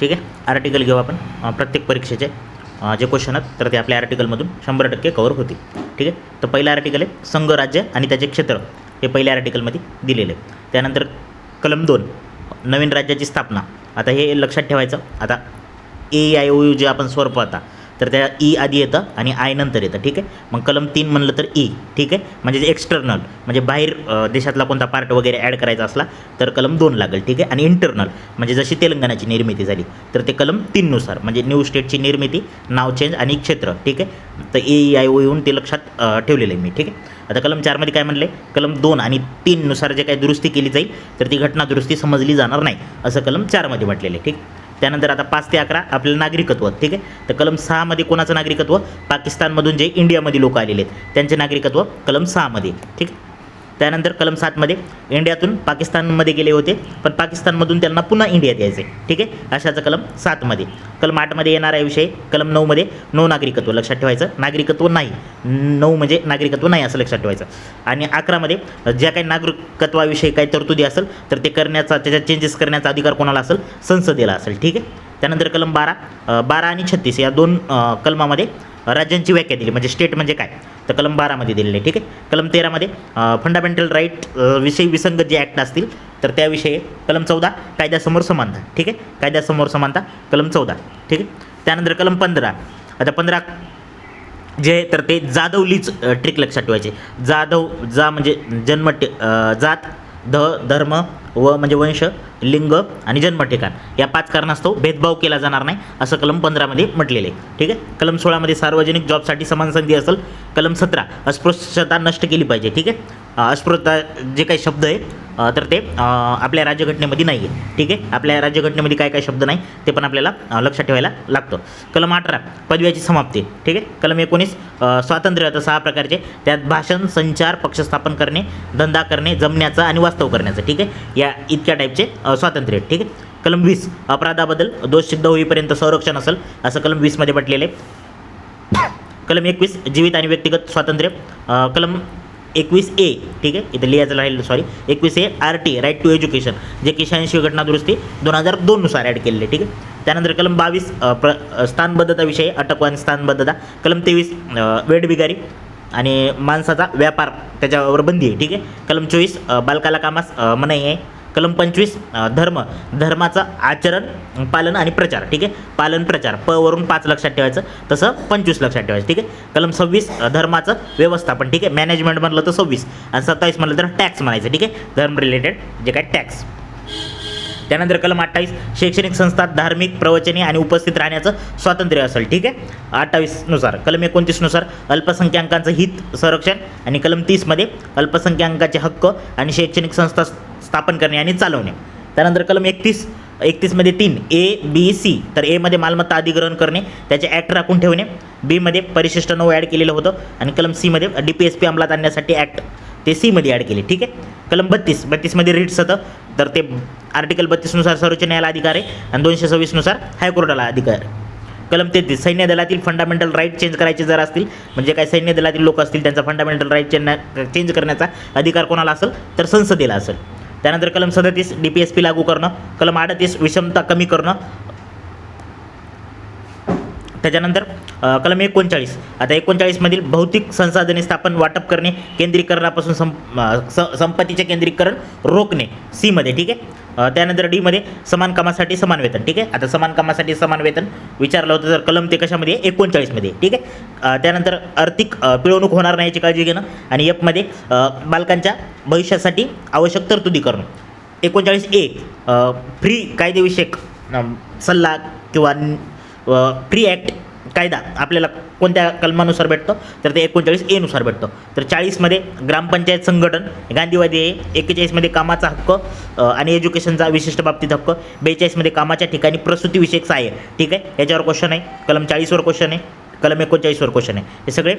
ठीक आहे? आर्टिकल घेऊ आपण. प्रत्येक परीक्षेचे जे क्वेश्चन आहेत तर ते आपल्या आर्टिकलमधून शंभर टक्के कवर होतील. ठीक आहे? तर पहिलं आर्टिकल आहे संघ राज्य आणि त्याचे क्षेत्र. हे पहिल्या आर्टिकलमध्ये दिलेले आहे. त्यानंतर कलम दोन नवीन राज्याची स्थापना. आता हे लक्षात ठेवायचं. आता ए आय ओ यू जे आपण स्वरूप आता तर त्या ई आधी येतं आणि आय नंतर येतं ठीक आहे? मग कलम तीन म्हणलं तर ई ठीक आहे? म्हणजे जे एक्सटर्नल म्हणजे बाहेर देशातला कोणता पार्ट वगैरे ॲड करायचा असला तर कलम दोन लागेल ठीक आहे? आणि इंटरनल म्हणजे जशी तेलंगणाची निर्मिती झाली तर ते कलम तीननुसार म्हणजे न्यू स्टेटची निर्मिती नाव चेंज आणि क्षेत्र ठीक आहे? तर ए ई आय ओ येऊन ते लक्षात ठेवलेलं आहे मी ठीक आहे? आता कलम चारमध्ये काय म्हणले कलम दोन आणि तीननुसार जे काही दुरुस्ती केली जाईल तर ती घटना दुरुस्ती समजली जाणार नाही असं कलम चारमध्ये म्हटलेलं आहे ठीक त्यानंतर आता पाच ते अकरा आपल्याला नागरिकत्व ठीक आहे? तर कलम सहामध्ये कोणाचं नागरिकत्व? पाकिस्तानमधून जे इंडियामध्ये लोक आलेले आहेत त्यांचे नागरिकत्व कलम सहामध्ये ठीक आहे? त्यानंतर कलम सातमध्ये इंडियातून पाकिस्तानमध्ये गेले होते. पण पाकिस्तानमधून त्यांना पुन्हा इंडियात यायचे. ठीक आहे? अशाचं कलम सातमध्ये कलम आठमध्ये येणारा विषय कलम नऊमध्ये नो नागरिकत्व. लक्षात ठेवायचं. नागरिकत्व नाही. नऊ म्हणजे नागरिकत्व नाही असं लक्षात ठेवायचं. आणि अकरामध्ये ज्या काही नागरिकत्वाविषयी काही तरतुदी असेल तर ते करण्याचा त्याच्यात चेंजेस करण्याचा अधिकार कोणाला असेल? संसदेला असेल. ठीक आहे? त्यानंतर कलम बारा बारा आणि छत्तीस या दोन कलमामध्ये राज्यांची व्याख्या दिली. म्हणजे स्टेट म्हणजे काय? तर कलम बारामध्ये दिलेले आहे ठीक आहे? कलम तेरामध्ये फंडामेंटल राईट विषयी विसंगत जे ॲक्ट असतील तर त्याविषयी कलम चौदा कायद्यासमोर समानता ठीक आहे? कायद्यासमोर समानता कलम चौदा ठीक आहे? त्यानंतर कलम पंधरा. आता पंधरा जे आहे तर ते जाधवलीच ट्रिक लक्षात ठेवायचे. जाधव जा म्हणजे जन्म टे- जात ध धर्म व म्हणजे वंश लिंग आणि जन्मठिकाण. या पाच कारणास्तव भेदभाव केला जाणार नाही असं कलम पंधरामध्ये म्हटलेलं आहे. ठीक आहे? कलम सोळामध्ये सार्वजनिक जॉबसाठी समान संधी असेल कलम सतरा अस्पृश्यता नष्ट केली पाहिजे. ठीक आहे? अस्पृश्यता जे काही शब्द आहे तर ते आपल्या राज्यघटनेमध्ये नाही आहे ठीक आहे? आपल्या राज्यघटनेमध्ये काय काय शब्द नाही ते पण आपल्याला लक्षात ठेवायला लागतं. कलम अठरा पदव्याची समाप्ती. ठीक आहे? कलम एकोणीस स्वातंत्र्य आता सहा प्रकारचे. त्यात भाषण संचार पक्ष स्थापन करणे धंदा करणे जमण्याचं आणि वास्तव करण्याचं. ठीक आहे? या इतक्या टाईपचे स्वातंत्र्य ठीक आहे? कलम वीस अपराधाबद्दल दोष सिद्ध होईपर्यंत संरक्षण असेल असं कलम वीसमध्ये म्हटलेलं आहे. कलम एकवीस जीवित आणि व्यक्तिगत स्वातंत्र्य. कलम एकवीस ए ठीक आहे? इथं लिहायचं राहिलं सॉरी एकवीस A R T right to education जे की शहाऐंशी घटना दुरुस्ती दोन हजार दोननुसार ॲड केलेले ठीक आहे? त्यानंतर कलम बावीस प्र स्थानबद्धता विषय अटक आणि स्थानबद्धता. कलम तेवीस वेडबिगारी आणि माणसाचा व्यापार त्याच्यावर बंदी आहे ठीक आहे? कलम चोवीस बालकाला कामास मनाई आहे. कलम पंचवीस धर्म. धर्माचं आचरण पालन आणि प्रचार. ठीक आहे? पालन प्रचार. प वरून पाच लक्षात ठेवायचं तसं पंचवीस लक्षात ठेवायचं. ठीक आहे? कलम सव्वीस धर्माचं व्यवस्थापन. ठीक आहे? मॅनेजमेंट म्हणलं तर सव्वीस आणि सत्तावीस म्हणलं तर टॅक्स म्हणायचं. ठीक आहे? धर्म रिलेटेड जे काय टॅक्स त्यानंतर कलम अठ्ठावीस शैक्षणिक संस्था धार्मिक प्रवचने आणि उपस्थित राहण्याचं स्वातंत्र्य असेल. ठीक आहे? अठ्ठावीसनुसार. कलम एकोणतीसनुसार अल्पसंख्याकांचं हित संरक्षण आणि कलम तीसमध्ये अल्पसंख्याकांचे हक्क आणि शैक्षणिक संस्था स्थापन करणे आणि चालवणे. त्यानंतर कलम एकतीस एकतीसमध्ये तीन ए बी सी तर एमध्ये मालमत्ता अधिग्रहण करणे त्याचे ॲक्ट राखून ठेवणे. बीमध्ये परिशिष्ट नऊ ॲड केलेलं होतं. आणि कलम सीमध्ये डी पी एस पी अंमलात आणण्यासाठी ॲक्ट ते सीमध्ये ॲड केले. ठीक आहे? कलम बत्तीस बत्तीसमध्ये रिट्स होतं. तर ते आर्टिकल बत्तीसनुसार सर्वोच्च न्यायालय अधिकार आहे आणि दोनशे सव्वीसनुसार हायकोर्टाला अधिकार आहे. कलम तेहतीस सैन्य दलातील फंडामेंटल राईट चेंज करायचे जर असतील म्हणजे काय सैन्य दलातील लोक असतील त्यांचा फंडामेंटल राईट चेंज चेंज करण्याचा अधिकार कोणाला असेल तर संसदेला असेल. त्यानंतर कलम सदतीस डी पी एस पी लागू करणं. कलम अडतीस विषमता कमी करणं. त्याच्यानंतर कलम एकोणचाळीस. आता एकोणचाळीसमधील भौतिक संसाधने स्थापन वाटप करणे केंद्रीकरणापासून सं स संपत्तीचे केंद्रीकरण रोखणे सीमध्ये ठीक आहे? त्यानंतर डीमध्ये समान कामासाठी समान वेतन ठीक आहे? आता समान कामासाठी समान वेतन विचारलं होतं तर कलम ते कशामध्ये? एकोणचाळीसमध्ये ठीक आहे? त्यानंतर आर्थिक पिळवणूक होणार नाही याची काळजी घेणं आणि एफमध्ये बालकांच्या भविष्यासाठी आवश्यक तरतुदी करणं. एकोणचाळीस ए फ्री कायदेविषयक सल्ला किंवा फ्री ॲक्ट कायदा आपल्याला कोणत्या कलमानुसार भेटतो? तर ते एकोणचाळीस एनुसार भेटतो. तर चाळीसमध्ये ग्रामपंचायत संघटन गांधीवादी आहे. एक्केचाळीसमध्ये कामाचा हक्क आणि एज्युकेशनचा विशिष्ट बाबतीत हक्क. बेचाळीसमध्ये कामाच्या ठिकाणी प्रसूतीविषयक सहाय्य. ठीक आहे? याच्यावर क्वेश्चन आहे. कलम चाळीसवर क्वेश्चन आहे. कलम एकोणचाळीसवर क्वेश्चन आहे. हे सगळे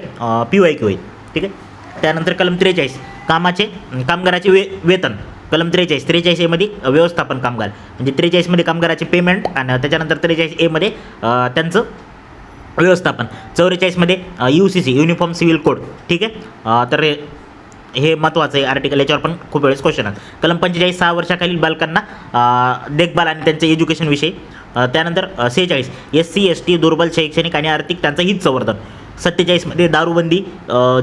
पी वाय क्यू आहे ठीक आहे? त्यानंतर कलम त्रेचाळीस. कामाचे कामगाराचे वे वेतन. कलम त्रेचाळीस त्रेचाळीस एमध्ये व्यवस्थापन कामगार. म्हणजे त्रेचाळीसमध्ये कामगाराचे पेमेंट आणि त्याच्यानंतर त्रेचाळीस एमध्ये त्यांचं व्यवस्थापन. चौवेचाळीसमध्ये U C C uniform civil code ठीक आहे? तर हे- महत्त्वाचं आहे आर्टिकल याच्यावर पण खूप वेळेस क्वेश्चन आहेत कलम पंचेचाळीस सहा वर्षाखालील बालकांना देखभाल आणि त्यांचं एज्युकेशनविषयी त्यानंतर सेहेचाळीस. एस सी एस टी दुर्बल शैक्षणिक आणि आर्थिक त्यांचं हित संवर्धन सत्तेचाळीसमध्ये दारूबंदी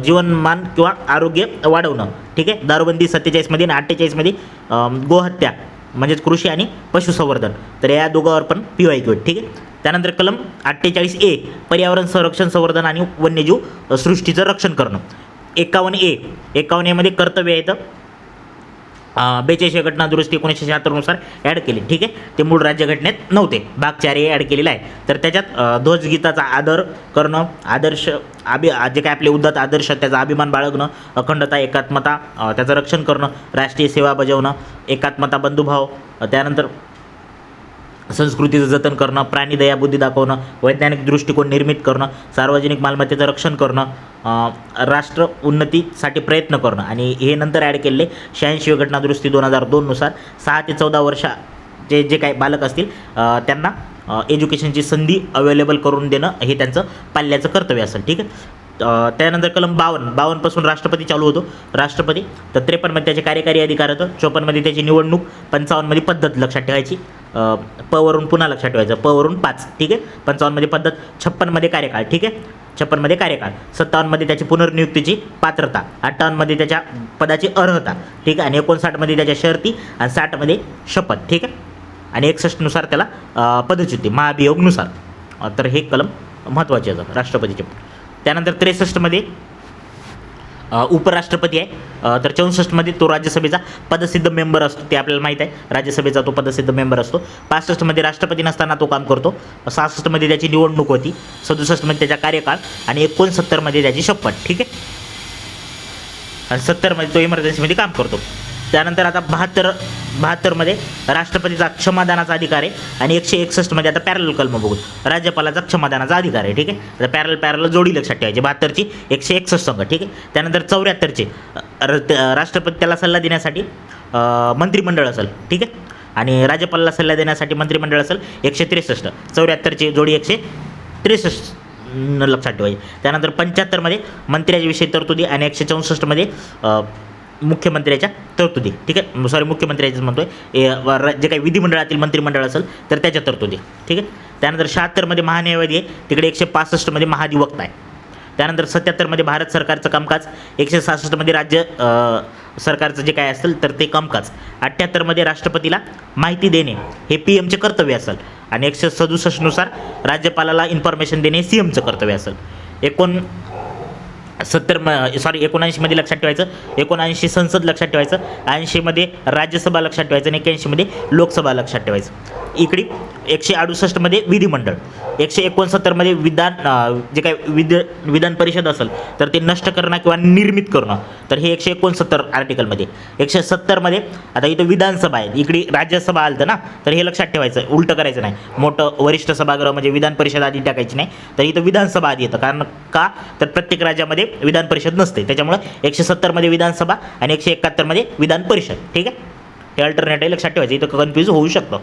जीवनमान किंवा आरोग्य वाढवणं. ठीक आहे? दारूबंदी सत्तेचाळीसमध्ये आणि अठ्ठेचाळीसमध्ये गोहत्या म्हणजेच कृषी आणि पशुसंवर्धन. तर या दोघांवर पण पी वाय क्यू ठीक आहे? त्यानंतर कलम अठ्ठेचाळीस ए पर्यावरण संरक्षण संवर्धन आणि वन्यजीव सृष्टीचं रक्षण करणं. एकावन्न ए एकावन्न एमध्ये कर्तव्य येतं बेचाळीस घटना दुरुस्ती एकोणीसशे शहात्तरनुसार ॲड केली. ठीक आहे? ते मूळ राज्यघटनेत नव्हते. भाग चार हे ॲड केलेलं आहे. तर त्याच्यात ध्वजगीताचा आदर करणं आदर्श अभि जे काय आपले उद्धत आदर्श त्याचा अभिमान बाळगणं अखंडता एकात्मता त्याचं रक्षण करणं राष्ट्रीय सेवा बजावणं एकात्मता बंधुभाव त्यानंतर संस्कृतीचं जतन करणं प्राणी दयाबुद्धी दाखवणं वैज्ञानिक दृष्टिकोन निर्मित करणं सार्वजनिक मालमत्तेचं रक्षण करणं राष्ट्र उन्नतीसाठी प्रयत्न करणं. आणि हे नंतर ॲड केलेले शहाऐंशी घटना दुरुस्ती दोन हजार दोननुसार सहा ते चौदा वर्षाचे जे काही बालक असतील त्यांना एज्युकेशनची संधी अवेलेबल करून देणं हे त्यांचं पाल्याचं कर्तव्य असेल. ठीक आहे? त्यानंतर कलम बावन्न बावन्नपासून राष्ट्रपती चालू होतो. राष्ट्रपती तर त्रेपन्नमध्ये त्याचे कार्यकारी अधिकार होतं चोपन्नमध्ये त्याची निवडणूक पंचावन्नमध्ये पद्धत लक्षात ठेवायची. पवरून पुन्हा लक्षात ठेवायचं पवरून पाच ठीक आहे? पंचावन्नमध्ये पद्धत छप्पनमध्ये कार्यकाळ ठीक आहे? छप्पनमध्ये कार्यकाळ सत्तावन्नमध्ये त्याची पुनर्नियुक्तीची पात्रता अठ्ठावन्नमध्ये त्याच्या पदाची अर्हता ठीक आहे? आणि एकोणसाठमध्ये त्याच्या शर्ती आणि साठमध्ये शपथ ठीक आहे? आणि एकसष्टनुसार त्याला पदच्युती महाभियोगनुसार. तर हे कलम महत्त्वाचे आहे राष्ट्रपतीचे. त्यानंतर त्रेसष्टमध्ये उपराष्ट्रपती आहे. तर चौसष्टमध्ये तो राज्यसभेचा पदसिद्ध मेंबर असतो ते आपल्याला माहीत आहे. राज्यसभेचा तो पदसिद्ध मेंबर असतो. पासष्टमध्ये राष्ट्रपती नसताना तो काम करतो. सहासष्टमध्ये त्याची निवडणूक होती. सदुसष्टमध्ये त्याचा कार्यकाळ आणि एकोणसत्तरमध्ये त्याची शपथ ठीक आहे? आणि सत्तरमध्ये तो इमर्जन्सीमध्ये काम करतो. त्यानंतर आता बहात्तर बहात्तरमध्ये राष्ट्रपतीचा क्षमादानाचा अधिकार आहे आणि एकशे एकसष्टमध्ये आता पॅरल कलम बघू राज्यपालाचा क्षमादानाचा अधिकार आहे ठीक आहे? आता पॅरल पॅरल जोडी लक्षात ठेवायची. बहात्तरची एकशे एकसष्ट संघ ठीक आहे? त्यानंतर चौऱ्याहत्तरचे र- राष्ट्रपती त्याला सल्ला देण्यासाठी मंत्रिमंडळ असेल ठीक आहे? आणि राज्यपालाला सल्ला देण्यासाठी मंत्रिमंडळ असेल एकशे त्रेसष्ट. चौऱ्याहत्तरची जोडी एकशे त्रेसष्ट लक्षात ठेवायची. त्यानंतर पंच्याहत्तरमध्ये मंत्र्याविषयी तरतुदी आणि एकशे चौसष्टमध्ये मुख्यमंत्र्याच्या तरतुदी ठीक आहे? सॉरी मुख्यमंत्र्याच्याच म्हणतोय. आहे जे काही विधिमंडळातील मंत्रिमंडळ असेल तर त्याच्या तरतुदी ठीक आहे? त्यानंतर शहात्तरमध्ये महान्यायवादी आहे तिकडे एकशे पासष्टमध्ये महाधिवक्ता आहे. त्यानंतर सत्याहत्तरमध्ये भारत सरकारचं कामकाज एकशे सहासष्टमध्ये राज्य सरकारचं जे काय असेल तर ते कामकाज. अठ्ठ्याहत्तरमध्ये राष्ट्रपतीला माहिती देणे हे पी एमचे कर्तव्य असेल. आणि एकशे सदुसष्टनुसार राज्यपालाला इन्फॉर्मेशन देणे सी एमचं कर्तव्य असेल. एकोण सत्तर म सॉरी एकोणऐंशीमध्ये लक्षात ठेवायचं. एकोणऐंशी संसद लक्षात ठेवायचं. ऐंशीमध्ये राज्यसभा लक्षात ठेवायचं आणि एक्याऐंशीमध्ये लोकसभा लक्षात ठेवायचं. इकडे एकशे अडुसष्टमध्ये विधिमंडळ. एकशे एकोणसत्तरमध्ये विधान जे काय विध विधान परिषद असेल तर ते नष्ट करणं किंवा निर्मित करणं. तर हे एकशे एकोणसत्तर आर्टिकलमध्ये एकशे सत्तरमध्ये आता इथं विधानसभा आहे. इकडे राज्यसभा आलतं ना तर हे लक्षात ठेवायचं. उलटं करायचं नाही. मोठं वरिष्ठ सभागृह म्हणजे विधान परिषद आधी टाकायची नाही. तर इथं विधानसभा आधी येतं. कारण का? तर प्रत्येक राज्यामध्ये विधान परिषद नसते. त्याच्यामुळं एकशे सत्तरमध्ये विधानसभा आणि एकशे एकाहत्तरमध्ये विधान परिषद. ठीक आहे? हे अल्टरनेट लक्षात ठेवायचं. इथं कन्फ्यूज होऊ शकतं.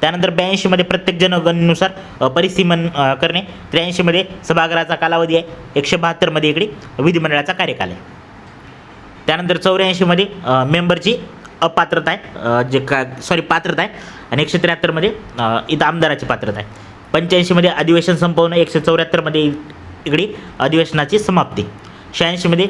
त्यानंतर ब्याऐंशीमध्ये प्रत्येक जनगणनेनुसार परिसीमन करणे. त्र्याऐंशीमध्ये सभागृहाचा कालावधी आहे. एकशे बहात्तरमध्ये इकडे विधिमंडळाचा कार्यकाल आहे. त्यानंतर चौऱ्याऐंशीमध्ये मेंबरची अपात्रता आहे. जे का सॉरी पात्रता आहे. आणि एकशे त्र्याहत्तरमध्ये इथं आमदाराची पात्रता आहे. पंच्याऐंशीमध्ये अधिवेशन संपवणं एकशे चौऱ्याहत्तरमध्ये इकडे अधिवेशनाची समाप्ती. शहाऐंशीमध्ये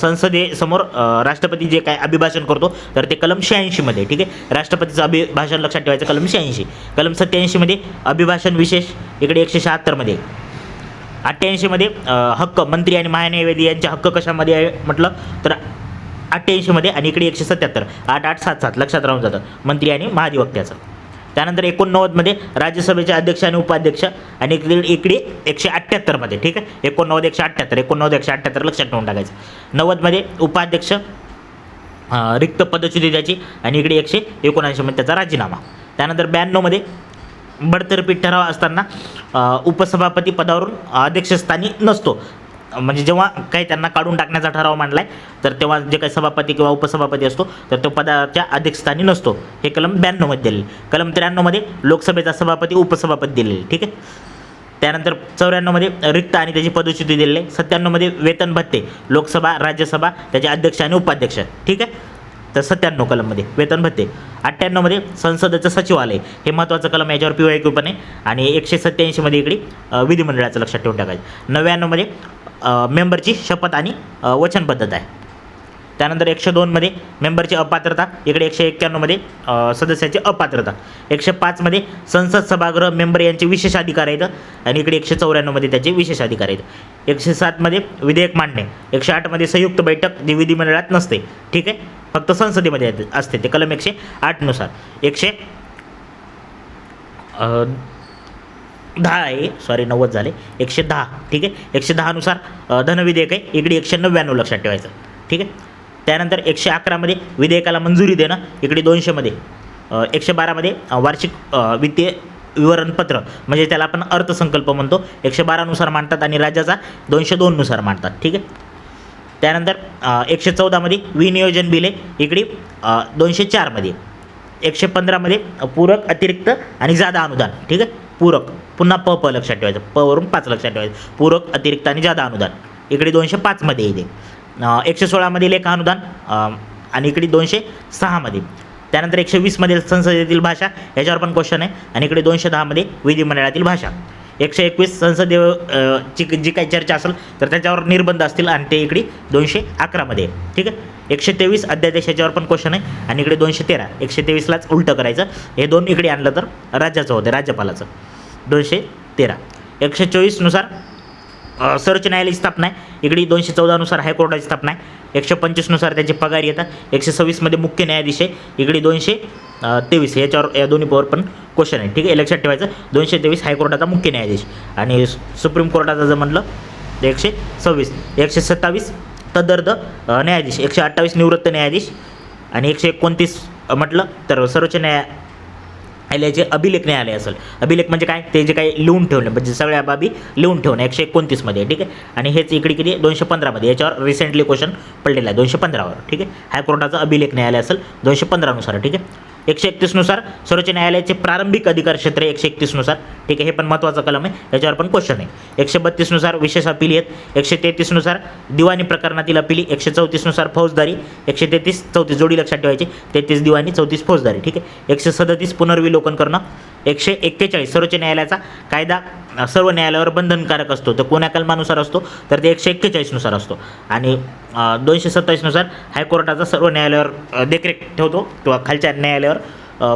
संसदेसमोर राष्ट्रपती जे काय अभिभाषण करतो तर ते कलम शहाऐंशीमध्ये ठीक आहे? राष्ट्रपतीचं अभिभाषण लक्षात ठेवायचं कलम शहाऐंशी. कलम सत्याऐंशीमध्ये अभिभाषण विशेष इकडे एकशे शहात्तरमध्ये. अठ्ठ्याऐंशीमध्ये हक्क मंत्री आणि महान्यायवादी यांचे हक्क कशामध्ये आहे म्हटलं? तर अठ्ठ्याऐंशीमध्ये आणि इकडे एकशे सत्याहत्तर. आठ आठ सात सात लक्षात राहून जातं. मंत्री आणि महाधिवक्त्याचं. त्यानंतर एकोणनव्वदमध्ये राज्यसभेचे अध्यक्ष आणि उपाध्यक्ष आणि इकडे इकडे एकशे अठ्ठ्याहत्तरमध्ये ठीक आहे? एकोणनव्वद एकशे अठ्ठ्याहत्तर एकोणनव्वद एकशे अठ्ठ्याहत्तर लक्षात ठेवून टाकायचं. नव्वदमध्ये उपाध्यक्ष रिक्त पदच्युती त्याची आणि इकडे एकशे एकोणऐंशीमध्ये त्याचा राजीनामा. त्यानंतर ब्याण्णवमध्ये बडतर्फी ठराव असताना उपसभापती पदावरून अध्यक्षस्थानी नसतो. म्हणजे जेव्हा काही त्यांना काढून टाकण्याचा ठराव मांडला आहे तर तेव्हा जे काही सभापती किंवा उपसभापती असतो तर तो पदाच्या अध्यक्षस्थानी नसतो. हे कलम ब्याण्णवमध्ये दिलेले कलम त्र्याण्णवमध्ये लोकसभेचा सभापती उपसभापती दिलेले ठीक आहे? त्यानंतर चौऱ्याण्णवमध्ये रिक्त आणि त्याची पदोचिती दिलेली आहे. सत्त्याण्णवमध्ये वेतन भत्ते लोकसभा राज्यसभा त्याचे अध्यक्ष आणि उपाध्यक्ष ठीक आहे? तर सत्त्याण्णव कलममध्ये वेतन भत्ते. अठ्ठ्याण्णवमध्ये संसदेचं सचिवालय. हे महत्त्वाचं कलम याच्यावर पी वाय आहे. आणि एकशे सत्त्याऐंशीमध्ये इकडे विधिमंडळाचं लक्षात ठेवून टाकायचं. नव्याण्णवमध्ये मेंबरची शपथ आणि वचनबद्धता आहे. त्यानंतर एकशे दोनमध्ये मेंबरची अपात्रता इकडे एकशे एक्क्याण्णवमध्ये सदस्याची अपात्रता. एकशे पाचमध्ये संसद सभागृह मेंबर यांचे विशेष अधिकार आहेत आणि इकडे एकशे चौऱ्याण्णवमध्ये त्याचे विशेष अधिकार आहेत. एकशे सातमध्ये विधेयक मांडणे एकशे आठमध्ये संयुक्त बैठक जी विधिमंडळात नसते. ठीक आहे? फक्त संसदेमध्ये येते- असते ते. कलम एकशे आठनुसार एकशे दहा आहे. सॉरी नव्वद झाले. एकशे दहा. ठीक आहे? एकशे दहानुसार धनविधेयक आहे. इकडे एकशे नव्याण्णव लक्षात ठेवायचं. ठीक आहे? त्यानंतर एकशे अकरामध्ये विधेयकाला मंजुरी देणं इकडे दोनशेमध्ये एकशे बारामध्ये वार्षिक वित्तीय विवरणपत्र म्हणजे त्याला आपण अर्थसंकल्प म्हणतो. एकशे बारानुसार मांडतात आणि राज्याचा दोनशे दोननुसार मांडतात ठीक आहे? त्यानंतर एकशे चौदामध्ये विनियोजन बिले इकडे दोनशे चारमध्ये एकशे पंधरामध्ये पूरक अतिरिक्त आणि जादा अनुदान ठीक आहे? पूरक पुन्हा प प लक्षात ठेवायचं. प वरून पाच लक्षात ठेवायचं. पूरक अतिरिक्त आणि जादा अनुदान. इकडे दोनशे पाचमध्ये येते. एकशे सोळामधील एक अनुदान आणि इकडे दोनशे सहामध्ये त्यानंतर एकशे वीसमधील संसदेतील भाषा याच्यावर पण क्वेश्चन आहे. आणि इकडे दोनशे दहामध्ये विधिमंडळातील भाषा. एकशे एकवीस संसदीय ची जी काही चर्चा असेल तर त्याच्यावर निर्बंध असतील आणि ते इकडे दोनशे अकरामध्ये आहे ठीक आहे? एकशे तेवीस अध्यादेश याच्यावर पण क्वेश्चन आहे. आणि इकडे दोनशे तेरा. एकशे तेवीसलाच उलटं करायचं. हे दोन इकडे आणलं तर राज्याचं होतं राज्यपालाचं. दोनशे तेरा. एकशे चोवीसनुसार सर्वोच्च न्यायालयाची स्थापना आहे. इकडे दोनशे चौदानुसार हायकोर्टाची स्थापना आहे. एकशे पंचवीसनुसार त्याचे पगार येतात. एकशे सव्वीसमध्ये मुख्य न्यायाधीश आहे. इकडे दोनशे तेवीस याच्यावर या दोन्ही पॉवर पण क्वेश्चन आहे. ठीक आहे? लक्षात ठेवायचं. दोनशे तेवीस हायकोर्टाचा मुख्य न्यायाधीश. आणि सुप्रीम कोर्टाचा जर म्हणलं तर एकशे सव्वीस. एकशे सत्तावीस तदर्द न्यायाधीश. एकशे अठ्ठावीस निवृत्त न्यायाधीश. आणि एकशे एकोणतीस म्हटलं तर सर्वोच्च न्याया न्यायालयाचे अभिलेख न्यायालय असेल. अभिलेख म्हणजे काय? ते जे काही लिहून ठेवणे म्हणजे सगळ्या बाबी लिहून ठेवणे एकशे एकोणतीसमध्ये ठीक आहे? आणि हेच इकडे किती? दोनशे पंधरामध्ये याच्यावर रिसेंटली क्वेश्चन पडलेला आहे दोनशे पंधरावर ठीक आहे? हायकोर्टाचं अभिलेख न्यायालय असेल दोनशे पंधरानुसार ठीक आहे? एकशे एकतीसनुसार सर्वोच्च न्यायालयाचे प्रारंभिक अधिकार क्षेत्र एकशे एकतीसनुसार. ठीक आहे हे पण महत्त्वाचं कलम आहे. याच्यावर पण क्वेश्चन आहे. एकशे बत्तीसनुसार विशेष अपिली आहेत एकशे तेहतीसनुसार दिवाणी प्रकरणातील अपिली एकशे चौतीसनुसार फौजदारी. एकशे तेहतीस चौतीस जोडी लक्षात ठेवायची. तेहतीस दिवाणी चौतीस फौजदारी. ठीक आहे एकशे सदतीस पुनर्विलोकन करणं. एकशे एक्केचाळीस सर्वोच्च न्यायालयाचा कायदा सर्व न्यायालयावर बंधनकारक असतो. तर कोण्या कलमानुसार असतो? तर ते एकशे एक्केचाळीसनुसार असतो. आणि दोनशे सत्तावीसनुसार हायकोर्टाचा सर्व न्यायालयावर देखरेख ठेवतो. किंवा खालच्या न्यायालयावर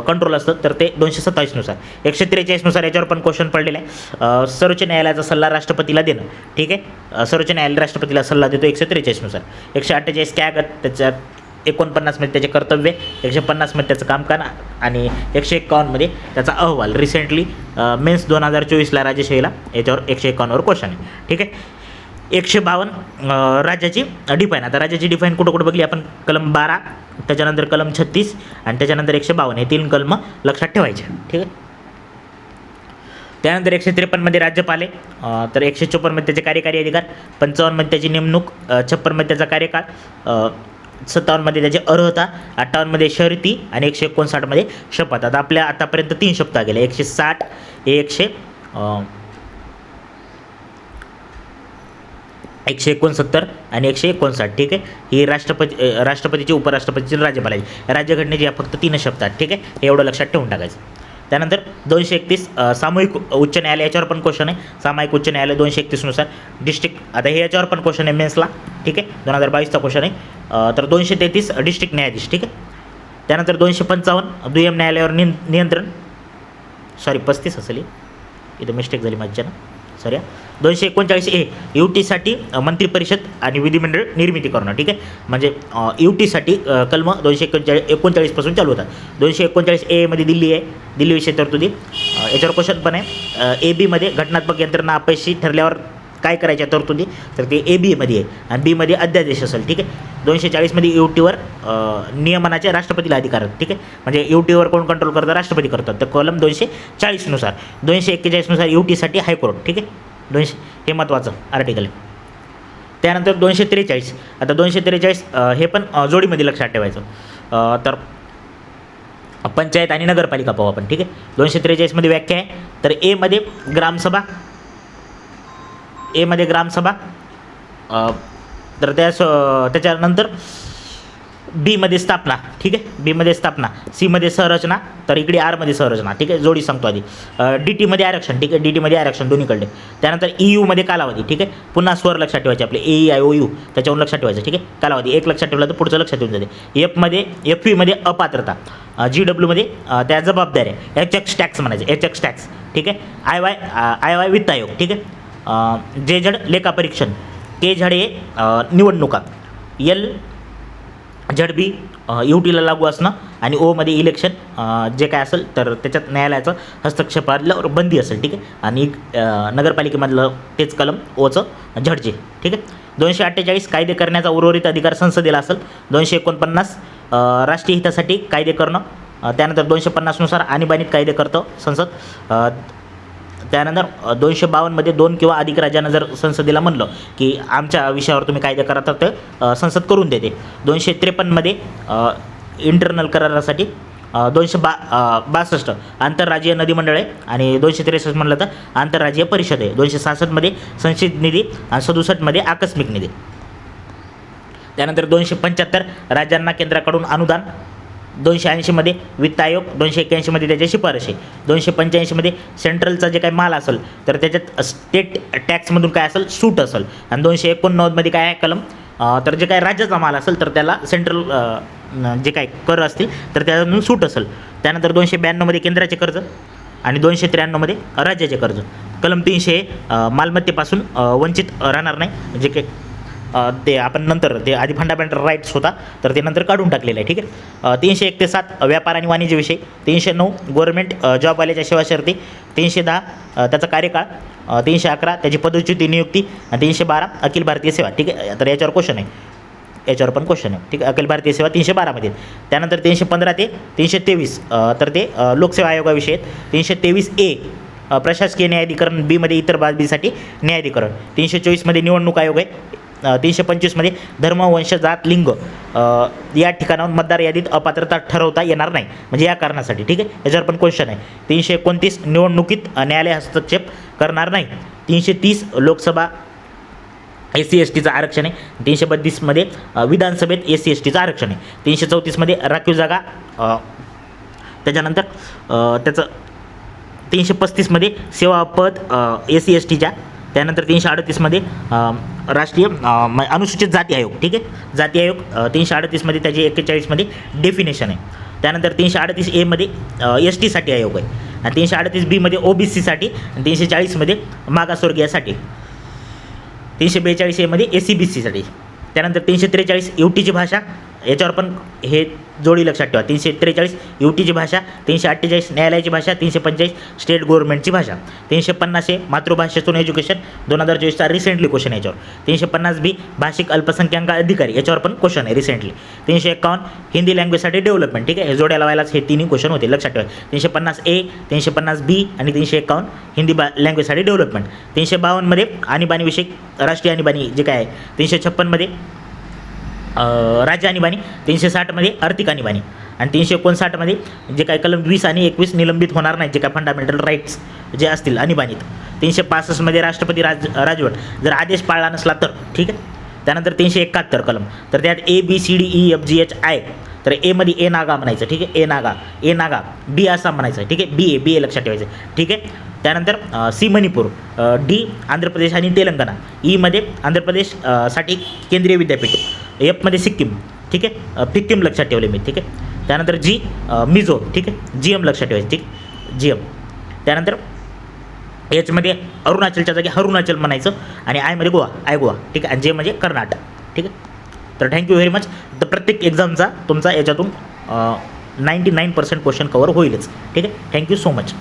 कंट्रोल असतं. तर ते दोनशे सत्तावीसनुसार. एकशे त्रेचाळीसनुसार याच्यावर पण क्वेश्चन पडलेला आहे. सर्वोच्च न्यायालयाचा सल्ला राष्ट्रपतीला देणं. ठीक आहे? सर्वोच्च न्यायालय राष्ट्रपतीला सल्ला देतो एकशे त्रेचाळीसनुसार. एकशे अठ्ठेचाळीस कॅगत त्याच्यात एकोणपन्नासमध्ये त्याचे कर्तव्य एकशे पन्नासमध्ये त्याचं कामकाज आणि एकशे एक्कावन्नमध्ये त्याचा अहवाल. रिसेंटली मेन्स दोन हजार चोवीसला राजेशाहीला याच्यावर एकशे एकावन्नवर क्वेश्चन आहे. ठीक आहे? एकशे बावन्न राज्याची डिफाईन आता राज्याची डिफाईन कुठं कुठं बघली आपण? कलम बारा त्याच्यानंतर कलम छत्तीस आणि त्याच्यानंतर एकशे बावन्न हे तीन कलम लक्षात ठेवायचे. ठीक आहे? त्यानंतर एकशे त्रेपन्नमध्ये राज्यपाले तर एकशे चोपन्नमध्ये त्याचे कार्यकारी अधिकार पंचावन्नमध्ये त्याची नेमणूक छप्पनमध्ये त्याचा कार्यकाळ सत्तावन्नमध्ये त्याची अर्हता अठ्ठावन्नमध्ये शर्ती आणि एकशे एकोणसाठमध्ये शपथ. आता आपल्या आतापर्यंत तीन शब्द गेले एकशे साठ एकशे एकशे एकोणसत्तर आणि एकशे एकोणसाठ ठीक आहे? ही राष्ट्रपती राष्ट्रपतीची उपराष्ट्रपतीची राज्यपालाची. राज्यघटनेची या फक्त तीनच शब्द आहेत ठीक आहे? हे एवढं लक्षात ठेवून टाकायचं. त्यानंतर दोनशे एकतीस सामूहिक उच्च न्यायालय याच्यावर पण क्वेश्चन आहे. सामायिक उच्च न्यायालय दोनशे एकतीसनुसार डिस्ट्रिक्ट आता हे याच्यावर पण क्वेश्चन आहे मेन्सला ठीक आहे? दोन हजार बावीसचा क्वेश्चन आहे. तर दोनशे तेहतीस डिस्ट्रिक्ट न्यायाधीश ठीक आहे? त्यानंतर दोनशे पंचावन्न दुय्यम न्यायालयावर नि नियंत्रण. सॉरी पस्तीस असेल ही. इथं मिस्टेक झाली माझ्यानं सॉरी दोनशे एकोणचाळीस ए यू टीसाठी मंत्रिपरिषद आणि विधिमंडळ निर्मिती करणं ठीक आहे? म्हणजे यू टीसाठी कलम दोनशे एकोणचाळीस एकोणचाळीसपासून चालू होतात. दोनशे एकोणचाळीस एमध्ये दिल्ली आहे. दिल्लीविषयी तरतुदी याच्यावर क्वेश्चन पण आहे. ए बीमध्ये घटनात्मक यंत्रणा अपयशी ठरल्यावर काय करायच्या तरतुदी तर ते ए बीमध्ये आहे. आणि बीमध्ये अध्यादेश असेल ठीक आहे? दोनशे चाळीसमध्ये यू टीवर नियमनाचे राष्ट्रपतीला अधिकार आहेत ठीक आहे? म्हणजे यू टीवर कोण कंट्रोल करतं? राष्ट्रपती करतात. तर कलम दोनशे चाळीसनुसार दोनशे एक्केचाळीसनुसार यू टीसाठी हायकोर्ट ठीक आहे? दोनशे हे महत्त्वाचं आर्टिकल आहे. त्यानंतर दोनशे त्रेचाळीस. आता दोनशे त्रेचाळीस हे पण जोडीमध्ये लक्षात ठेवायचं. तर पंचायत आणि नगरपालिका पाहू आपण ठीक आहे? दोनशे त्रेचाळीसमध्ये व्याख्या आहे. तर एमध्ये ग्रामसभा एमध्ये ग्रामसभा तर त्या त्याच्यानंतर बीमध्ये स्थापना ठीक आहे? बीमध्ये स्थापना सीमध्ये संरचना तर इकडे आरमध्ये संरचना ठीक आहे? जोडी सांगतो आधी. डी टीमध्ये आरक्षण ठीक आहे? डी टीमध्ये आरक्षण दोन्हीकडे. त्यानंतर ई यूमध्ये कालावधी ठीक आहे? पुन्हा स्वर लक्षात ठेवायचे आपले A E I O U त्याच्यावरून लक्षात ठेवायचं ठीक आहे? कालावधी एक लक्षात ठेवलं तर पुढचं लक्षात येऊन जाते. एफमध्ये एफ यूमध्ये अपात्रता जी डब्ल्यूमध्ये त्या जबाबदाऱ्या एच एक्स टॅक्स म्हणायचे एच एक्स टॅक्स ठीक आहे? आय वाय आय वाय वित्त आयोग ठीक आहे? जे झड लेखापरीक्षण के झड हे निवडणुका एल झडबी यू टीला लागू असणं आणि ओमध्ये इलेक्शन जे काय असेल तर त्याच्यात न्यायालयाचं हस्तक्षेपातल्यावर बंदी असेल ठीक आहे? आणि नगरपालिकेमधलं तेच कलम ओचं झडचे ठीक आहे? दोनशे अठ्ठेचाळीस कायदे करण्याचा उर्वरित अधिकार संसदेला असेल. दोनशे एकोणपन्नास राष्ट्रीय हितासाठी कायदे करणं त्यानंतर दोनशे पन्नासनुसार आणीबाणीत कायदे करतं संसद. त्यानंतर दोनशे बावन्नमध्ये दोन किंवा अधिक राज्यांना जर संसदेला म्हणलं की आमच्या विषयावर तुम्ही कायदे करा तर ते संसद करून देते. दोनशे त्रेपन्नमध्ये इंटरनल करारासाठी दोनशे बा बासष्ट आंतरराज्यीय नदी मंडळ आहे आणि दोनशे त्रेसष्ट म्हणलं तर आंतरराज्यीय परिषद. आहे दोनशे सहासष्टमध्ये संचित निधी आणि सदुसष्टमध्ये आकस्मिक निधी. त्यानंतर दोनशे पंच्याहत्तर राज्यांना केंद्राकडून अनुदान दोनशे ऐंशीमध्ये वित्त आयोग दोनशे एक्क्याऐंशीमध्ये त्याच्या शिफारशी दोनशे पंच्याऐंशीमध्ये सेंट्रलचा जे काही माल असेल तर त्याच्यात स्टेट टॅक्समधून काय असेल सूट असेल. आणि दोनशे एकोणनव्वदमध्ये काय आहे कलम? तर जे काही राज्याचा माल असेल तर त्याला सेंट्रल जे काही कर असतील तर त्यामधून सूट असेल. त्यानंतर दोनशे ब्याण्णवमध्ये केंद्राचे कर्ज आणि दोनशे त्र्याण्णवमध्ये राज्याचे कर्ज. कलम तीनशे मालमत्तेपासून वंचित राहणार नाही. जे काही ते आपण नंतर ते आधी फंडामेंटल राईट्स होता तर ते नंतर काढून टाकलेलं आहे ठीक आहे? तीनशे एक ते सात व्यापार आणि वाणिज्य विषय तीनशे नऊ गव्हर्नमेंट जॉबवाल्याच्या सेवा शर्ती तीनशे दहा त्याचा कार्यकाळ तीनशे अकरा त्याची पदच्युती नियुक्ती आणि तीनशे बारा अखिल भारतीय सेवा ठीक आहे? तर याच्यावर क्वेश्चन आहे. याच्यावर पण क्वेश्चन आहे ठीक आहे? अखिल भारतीय सेवा तीनशे बारामध्ये त्यानंतर तीनशे पंधरा ते तीनशे तेवीस तर ते लोकसेवा आयोगाविषयी आहेत. तीनशे तेवीस ए प्रशासकीय न्यायाधिकरण बीमध्ये इतर बाबीसाठी न्यायाधिकरण. तीनशे चोवीसमध्ये निवडणूक आयोग आहे. तीनशे पंचवीसमध्ये धर्म वंश जात लिंग या ठिकाणाहून मतदार यादीत अपात्रता ठरवता येणार नाही. म्हणजे या कारणासाठी ठीक आहे? याच्यावर पण क्वेश्चन आहे. तीनशे एकोणतीस निवडणुकीत न्यायालय हस्तक्षेप करणार नाही. तीनशे तीस लोकसभा एस सी एस टीचं आरक्षण आहे. तीनशे बत्तीसमध्ये विधानसभेत एस सी एस टीचं आरक्षण आहे. तीनशे चौतीसमध्ये राखीव जागा त्याच्यानंतर त्याचं तीनशे पस्तीसमध्ये सेवा पद एस सी एस टीच्या. त्यानंतर तीनशे अडतीसमध्ये राष्ट्रीय म- अनुसूचित जाती आयोग ठीक आहे? जाती आयोग तीनशे अडतीसमध्ये त्याची एक्केचाळीसमध्ये डेफिनेशन आहे. त्यानंतर तीनशे अडतीस एमध्ये एस टीसाठी आयोग आहे. आणि तीनशे अडतीस बीमध्ये ओ बी सीसाठी आणि तीनशे चाळीसमध्ये मागासवर्गीयासाठी तीनशे बेचाळीस एमध्ये ए सी बी सीसाठी त्यानंतर तीनशे त्रेचाळीस यू टीची भाषा याच्यावर पण हे जोडी लक्षात ठेवा. तीनशे त्रेचाळीस यू टीची भाषा तीनशे अठ्ठेचाळीस न्यायालयाची भाषा तीनशे पंचेचाळीस स्टेट गव्हर्नमेंटची भाषा. तीनशे पन्नास हे मातृभाषेतून एज्युकेशन दोन हजार चोवीसचा रिसेंटली क्वेश्चन याच्यावर. तीनशे पन्नास बी भाषिक अल्पसंख्याक अधिकारी याच्यावर पण क्वेश्चन आहे रिसेंटली तीनशे एकावन्न हिंदी लँग्वेजसाठी डेव्हलपमेंट ठीक आहे? हे जोड्या लावायलाच हे तिन्ही क्वेश्चन होते लक्षात ठेवा. तीनशे पन्नास ए तीनशे पन्नास बी आणि तीनशे एकावन्न हिंदी बा लँग्वेजसाठी डेव्हलपमेंट तीनशे बावन्नमध्ये आणीबाणीविषयक राष्ट्रीय आणीबाणी जे काय आहे तीनशे छप्पनमध्ये राजा राज्य आणीबाणी तीनशे साठमध्ये आर्थिक आणीबाणी आणि तीनशे एकोणसाठमध्ये जे काही कलम वीस आणि एकवीस निलंबित होणार नाही जे काय फंडामेंटल राईट्स जे असतील आणीबाणीत तीनशे पासष्टमध्ये राष्ट्रपती राज राजवट. जर आदेश पाळला नसला तर ठीक आहे? त्यानंतर तीनशे एकाहत्तर कलम. तर त्यात A B C D E F G H I तर एमध्ये ए नागा म्हणायचं ठीक आहे? ए नागा. ए नागा. बी आसाम म्हणायचं ठीक आहे? बी ए बी ए लक्षात ठेवायचं ठीक आहे? त्यानंतर सी मणिपूर. डी आंध्र प्रदेश आणि तेलंगणा. E ईमध्ये आंध्र प्रदेशसाठी केंद्रीय विद्यापीठ. एफमध्ये सिक्कीम ठीक आहे? अ, फिक्कीम लक्षात ठेवले मी ठीक आहे? त्यानंतर जी मिझो ठीक आहे? जी एम लक्षात ठेवायचं ठीक जी एम त्यानंतर एचमध्ये अरुणाचलच्या जागी अरुणाचल म्हणायचं आणि आयमध्ये गोवा आय गोवा ठीक आहे? आणि जे म्हणजे कर्नाटक ठीक आहे? तर थँक्यू व्हेरी मच तर प्रत्येक एक्झामचा तुमचा याच्यातून ninety nine percent question cover होईलच. ठीक आहे? Thank you so much